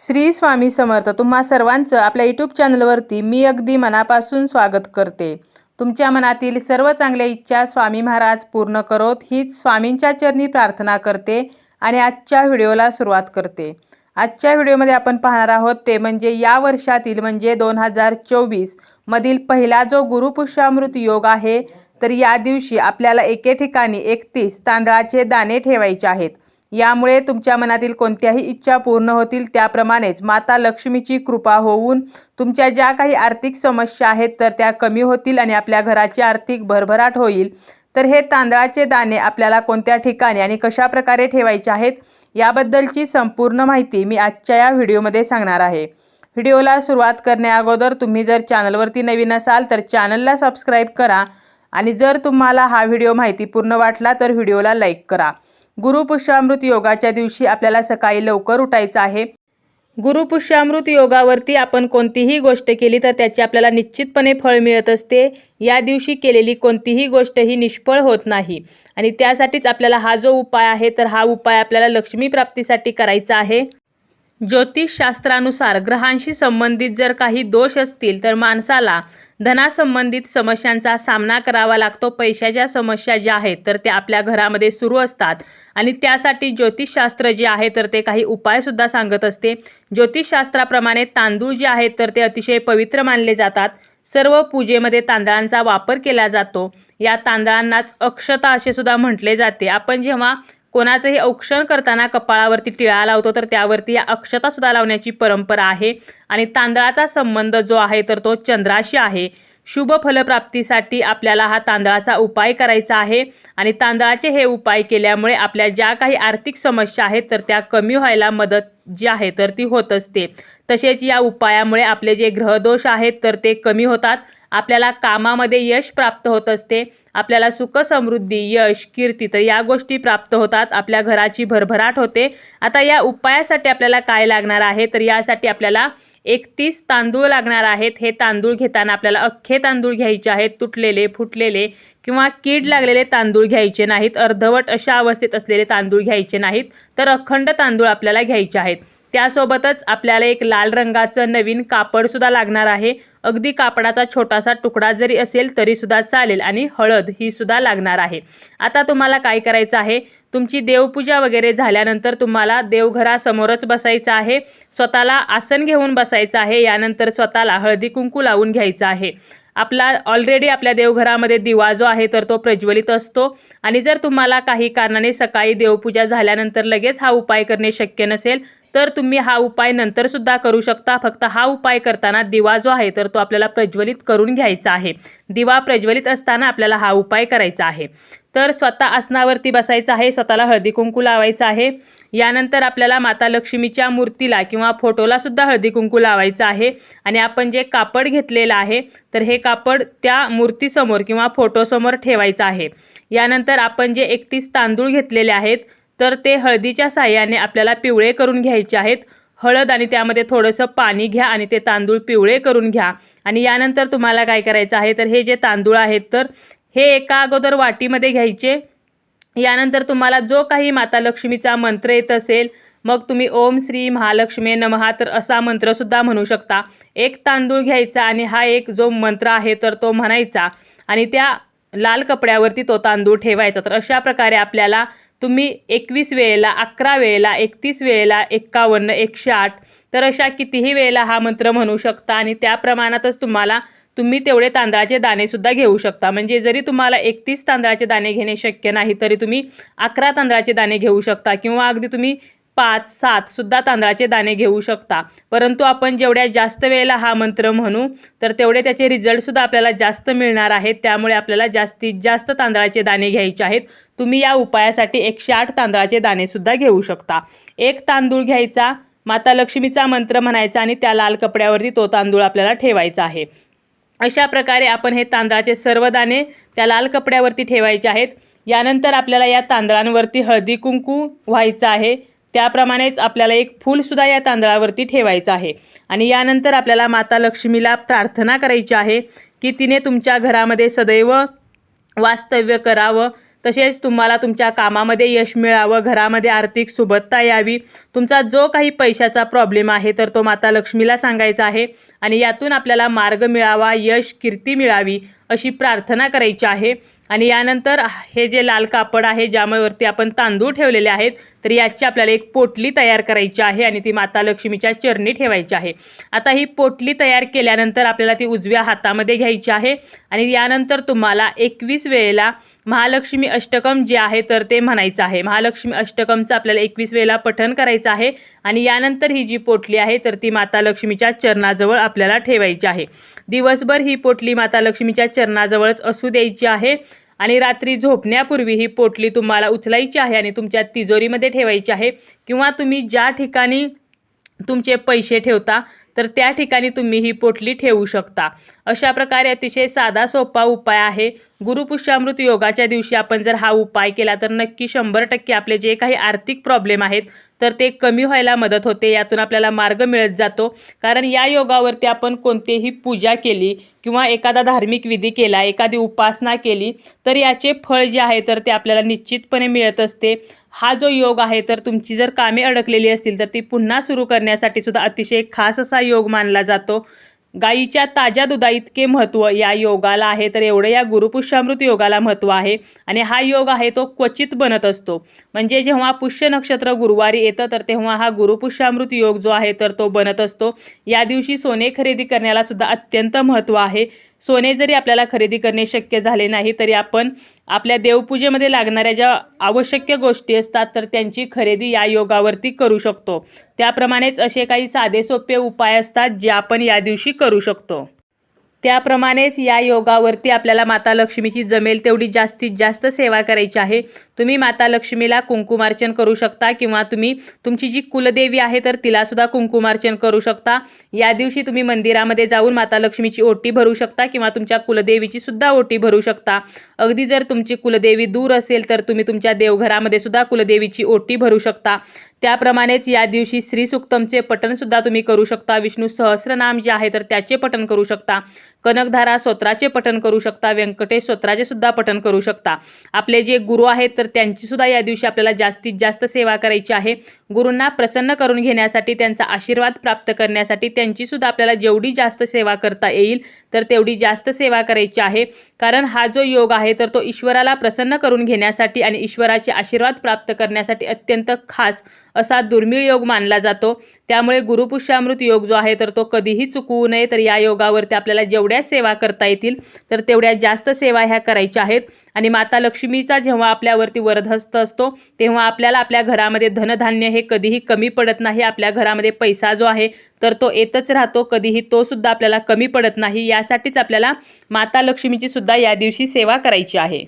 श्री स्वामी समर्थ तुम्हा सर्वांचं आपल्या यूट्यूब चॅनलवरती मी अगदी मनापासून स्वागत करते. तुमच्या मनातील सर्व चांगल्या इच्छा स्वामी महाराज पूर्ण करोत हीच स्वामींच्या चरणी प्रार्थना करते आणि आजच्या व्हिडिओला सुरुवात करते. आजच्या व्हिडिओमध्ये आपण पाहणार आहोत ते म्हणजे या वर्षातील म्हणजे दोन हजार चोवीसमधील पहिला जो गुरुपुष्यामृत योग आहे तर या दिवशी आपल्याला एके ठिकाणी एकतीस तांदळाचे दाणे ठेवायचे आहेत. यामुळे तुमच्या मनातील कोणत्याही इच्छा पूर्ण होतील त्याप्रमाणेच माता लक्ष्मीची कृपा होऊन तुमच्या ज्या काही आर्थिक समस्या आहेत तर त्या कमी होतील आणि आपल्या घराची आर्थिक भरभराट होईल. तर हे तांदळाचे दाणे आपल्याला कोणत्या ठिकाणी आणि कशा प्रकारे ठेवायचे आहेत याबद्दलची संपूर्ण माहिती मी आजच्या या व्हिडिओमध्ये सांगणार आहे. व्हिडिओला सुरुवात करण्याअगोदर तुम्ही जर चॅनलवरती नवीन असाल तर चॅनलला सबस्क्राईब करा आणि जर तुम्हाला हा व्हिडिओ माहितीपूर्ण वाटला तर व्हिडिओला लाईक करा. गुरुपुष्यामृत योगाच्या दिवशी आपल्याला सकाळी लवकर उठायचं आहे. गुरुपुष्यामृत योगावरती आपण कोणतीही गोष्ट केली तर त्याची आपल्याला निश्चितपणे फळ मिळत असते. या दिवशी केलेली कोणतीही गोष्ट ही निष्फळ होत नाही. आणि त्यासाठीच आपल्याला हा जो उपाय आहे तर हा उपाय आपल्याला लक्ष्मी प्राप्तीसाठी करायचा आहे. ज्योतिषशास्त्रानुसार ग्रहांशी संबंधित जर काही दोष असतील तर माणसाला धनासंबंधित समस्यांचा सामना करावा लागतो. पैशाच्या समस्या ज्या आहेत तर त्या आपल्या घरामध्ये सुरू असतात. आणि त्यासाठी ज्योतिषशास्त्र जे आहे तर ते काही उपायसुद्धा सांगत असते. ज्योतिषशास्त्राप्रमाणे तांदूळ जे आहेत तर ते अतिशय पवित्र मानले जातात. सर्व पूजेमध्ये तांदळांचा वापर केला जातो. या तांदळांनाच अक्षता असे सुद्धा म्हटले जाते. आपण जेव्हा कोणाचंही औक्षण करताना कपाळावरती टिळा लावतो तर त्यावरती या अक्षता सुद्धा लावण्याची परंपरा आहे. आणि तांदळाचा संबंध जो आहे तर तो चंद्राशी आहे. शुभ फलप्राप्तीसाठी आपल्याला हा तांदळाचा उपाय करायचा आहे. आणि तांदळाचे हे उपाय केल्यामुळे आपल्या ज्या काही आर्थिक समस्या आहेत तर त्या कमी व्हायला मदत जी आहे तर ती होत असते तसेच या उपायामुळे आपले जे ग्रहदोष आहेत तर ते कमी होतात. आपल्याला कामामध्ये यश प्राप्त होत असते आपल्याला सुख समृद्धी यश कीर्ती तर या गोष्टी प्राप्त होतात. आपल्या घराची भरभराट होते. आता या उपायासाठी आपल्याला काय लागणार आहे? तर यासाठी आपल्याला एकतीस तांदूळ लागणार आहेत. हे तांदूळ घेताना आपल्याला अख्खे तांदूळ घ्यायचे आहेत. तुटलेले फुटलेले किंवा कीड लागलेले तांदूळ घ्यायचे नाहीत. अर्धवट अशा अवस्थेत असलेले तांदूळ घ्यायचे नाहीत. तर अखंड तांदूळ आपल्याला घ्यायचे आहेत. त्यासोबतच आपल्याला एक लाल रंगाचं नवीन कापडसुद्धा लागणार आहे. अगदी कापडाचा छोटासा तुकडा जरी असेल तरीसुद्धा चालेल आणि हळद ही सुद्धा लागणार आहे. आता तुम्हाला काय करायचं आहे? तुमची देवपूजा वगैरे झाल्यानंतर तुम्हाला देवघरासमोरच बसायचं आहे. स्वतःला आसन घेऊन बसायचं आहे. यानंतर स्वतःला हळदी कुंकू लावून घ्यायचं आहे. आपला ऑलरेडी आपल्या देवघरामध्ये दिवा जो आहे तर तो प्रज्वलित असतो. आणि जर तुम्हाला काही कारणाने सकाळी देवपूजा झाल्यानंतर लगेच हा उपाय करणे शक्य नसेल तर तुम्ही हा उपाय नंतर सुद्धा करू शकता. फक्त हा उपाय करताना दिवा जो आहे तर तो आपल्याला प्रज्वलित करून घ्यायचा आहे. दिवा प्रज्वलित असताना आपल्याला हा उपाय करायचा आहे. तर स्वतः आसनावरती बसायचं आहे स्वतःला हळदी कुंकू लावायचं आहे. यानंतर आपल्याला माता लक्ष्मीच्या मूर्तीला किंवा फोटोला सुद्धा हळदी कुंकू लावायचं आहे. आणि आपण जे कापड घेतलेलं आहे तर हे कापड त्या मूर्तीसमोर किंवा फोटोसमोर ठेवायचं आहे. यानंतर आपण जे एकतीस तांदूळ घेतलेले आहेत तर ते हळदीच्या साह्याने आपल्याला पिवळे करून घ्यायचे आहेत. हळद आणि त्यामध्ये थोडंसं पाणी घ्या आणि ते तांदूळ पिवळे करून घ्या. आणि यानंतर तुम्हाला काय करायचं आहे तर हे जे तांदूळ आहेत तर हे एका अगोदर वाटीमध्ये घ्यायचे. यानंतर तुम्हाला जो काही माता लक्ष्मीचा मंत्र येत असेल मग तुम्ही ओम श्री महालक्ष्मी नमहा तर असा मंत्रसुद्धा म्हणू शकता. एक तांदूळ घ्यायचा आणि हा एक जो मंत्र आहे तर तो म्हणायचा. आणि त्या लाल कपड्यावरती तो तांदूळ ठेवायचा. तर अशा प्रकारे आपल्याला तुम्ही एकवीस वेळेला अकरा वेळेला एकतीस वेळेला एक्कावन्न एकशे आठ तर अशा कितीही वेळेला हा मंत्र म्हणू शकता आणि त्या प्रमाणातच तुम्हाला तुम्ही तेवढे तांदळाचे दाणेसुद्धा घेऊ शकता. म्हणजे जरी तुम्हाला एकतीस तांदळाचे दाणे घेणे शक्य नाही तरी तुम्ही अकरा तांदळाचे दाणे घेऊ शकता किंवा अगदी तुम्ही पाच सात सुद्धा तांदळाचे दाणे घेऊ शकता. परंतु आपण जेवढ्या जास्त वेळेला हा मंत्र म्हणू तर तेवढे त्याचे रिझल्टसुद्धा आपल्याला जास्त मिळणार आहेत. त्यामुळे आपल्याला जास्तीत जास्त तांदळाचे दाणे घ्यायचे आहेत. तुम्ही या उपायासाठी एकशे आठ तांदळाचे दाणेसुद्धा घेऊ शकता. एक तांदूळ घ्यायचा माता लक्ष्मीचा मंत्र म्हणायचा आणि त्या लाल कपड्यावरती तो तांदूळ आपल्याला ठेवायचा आहे. अशा प्रकारे आपण हे तांदळाचे सर्व दाणे त्या लाल कपड्यावरती ठेवायचे आहेत. यानंतर आपल्याला या तांदळांवरती हळदी कुंकू व्हायचं आहे. त्याप्रमाणेच आपल्याला एक फूलसुद्धा या तांदळावरती ठेवायचं आहे. आणि यानंतर आपल्याला माता लक्ष्मीला प्रार्थना करायची आहे की तिने तुमच्या घरामध्ये सदैव वास्तव्य करावं. तसेच तुम्हाला तुमच्या कामामध्ये यश मिळावं घरामध्ये आर्थिक सुबत्ता यावी. तुमचा जो काही पैशाचा प्रॉब्लेम आहे तर तो माता लक्ष्मीला सांगायचा आहे. आणि यातून आपल्याला मार्ग मिळावा यश कीर्ती मिळावी अशी प्रार्थना करायची आहे. आणि यानंतर हे जे लाल कापड आहे ज्यामुळेवरती आपण तांदूळ ठेवलेले आहेत तर याची आपल्याला एक पोटली तयार करायची आहे आणि ती माता लक्ष्मीच्या चरणी ठेवायची आहे. आता ही पोटली तयार केल्यानंतर आपल्याला ती उजव्या हातामध्ये घ्यायची आहे आणि यानंतर तुम्हाला एकवीस वेळेला महालक्ष्मी अष्टकम जे आहे तर ते म्हणायचं आहे. महालक्ष्मी अष्टकमचं आपल्याला एकवीस वेळेला पठण करायचं आहे आणि यानंतर ही जी पोटली आहे तर ती माता लक्ष्मीच्या चरणाजवळ आपल्याला ठेवायची आहे. दिवसभर ही पोटली माता लक्ष्मीच्या चरणाजवळच असू द्यायची आहे आणि रात्री झोपण्यापूर्वी ही पोटली तुम्हाला उचलायची आहे आणि तुमच्या तिजोरीमध्ये ठेवायची आहे. किंवा तुम्ही ज्या ठिकाणी तुमचे पैसे ठेवता तर त्या ठिकाणी तुम्ही ही पोटली ठेवू शकता. अशा प्रकारे अतिशय साधा सोपा उपाय आहे. गुरुपुष्यामृत योगाच्या दिवशी आपण जर हा उपाय केला तर नक्की शंभर टक्के आपले जे काही आर्थिक प्रॉब्लेम आहेत तर ते कमी व्हायला मदत होते यातून आपल्याला मार्ग मिळत जातो. कारण या योगावरती आपण कोणतेही पूजा केली किंवा एखादा धार्मिक विधी केला एखादी उपासना केली तर याचे फळ जे आहे तर ते आपल्याला निश्चितपणे मिळत असते. हा जो योग आहे तर तुमची जर कामे अडकलेली असतील तर ती पुन्हा सुरू करण्यासाठी सुद्धा अतिशय खास असा योग मानला जातो. गाईच्या ताज्या दुधा इतके महत्त्व या योगाला आहे तर एवढं या गुरुपुष्यामृत योगाला महत्त्व आहे. आणि हा योग आहे तो क्वचित बनत असतो. म्हणजे जेव्हा पुष्य नक्षत्र गुरुवारी येतं तर तेव्हा हा गुरुपुष्यामृत योग जो आहे तर तो बनत असतो. या दिवशी सोने खरेदी करण्याला सुद्धा अत्यंत महत्त्व आहे. सोने जरी आपल्याला खरेदी करणे शक्य झाले नाही तरी आपण आपल्या देवपूजेमध्ये लागणाऱ्या ज्या आवश्यक गोष्टी असतात तर त्यांची खरेदी या योगावरती करू शकतो. त्याप्रमाणेच असे काही साधे सोपे उपाय असतात जे आपण या दिवशी करू शकतो. त्याप्रमाणेच या योगावरती आपल्याला माता लक्ष्मीची जमेल तेवढी जास्तीत जास्त सेवा करायची आहे. तुम्ही माता लक्ष्मीला कुंकुमार्चन करू शकता किंवा तुम्ही तुमची जी कुलदेवी आहे तर तिलासुद्धा कुंकुमार्चन करू शकता. या दिवशी तुम्ही मंदिरामध्ये जाऊन माता लक्ष्मीची ओटी भरू शकता किंवा तुमच्या कुलदेवीची सुद्धा ओटी भरू शकता. अगदी जर तुमची कुलदेवी दूर असेल तर तुम्ही तुमच्या देवघरामध्ये सुद्धा कुलदेवीची ओटी भरू शकता. त्याप्रमाणेच या दिवशी श्री सुक्तमचे पठणसुद्धा तुम्ही करू शकता. विष्णू सहस्रनाम जे आहे तर त्याचे पठण करू शकता. कनकधारा स्तोत्राचे पठण करू शकता व्यंकटेश स्तोत्राचे सुद्धा पठण करू शकता. आपले जे गुरु आहेत तर त्यांची सुद्धा या दिवशी आपल्याला जास्तीत जास्त सेवा करायची आहे. गुरूंना प्रसन्न करून घेण्यासाठी त्यांचा आशीर्वाद प्राप्त करण्यासाठी त्यांची सुद्धा आपल्याला जेवढी जास्त सेवा करता येईल तर तेवढी जास्त सेवा करायची आहे. कारण हा जो योग आहे तर तो ईश्वराला प्रसन्न करून घेण्यासाठी आणि ईश्वराचे आशीर्वाद प्राप्त करण्यासाठी अत्यंत खास असा दुर्मिळ योग मानला जातो. त्यामुळे गुरुपुष्यामृत योग जो आहे तर तो कधीही चुकवू नये तर या योगावरती आपल्याला जेवढ्या सेवा करता येतील तर तेवढ्या जास्त सेवा ह्या करायच्या आहेत. आणि माता लक्ष्मीचा जेव्हा आपल्यावरती वरदहस्त असतो तेव्हा आपल्याला आपल्या घरामध्ये धनधान्य हे कधीही कमी पडत नाही. आपल्या घरामध्ये पैसा जो आहे तर तो येतच राहतो. कधीही तो सुद्धा आपल्याला कमी पडत नाही. यासाठीच आपल्याला माता लक्ष्मीची सुद्धा या दिवशी सेवा करायची आहे.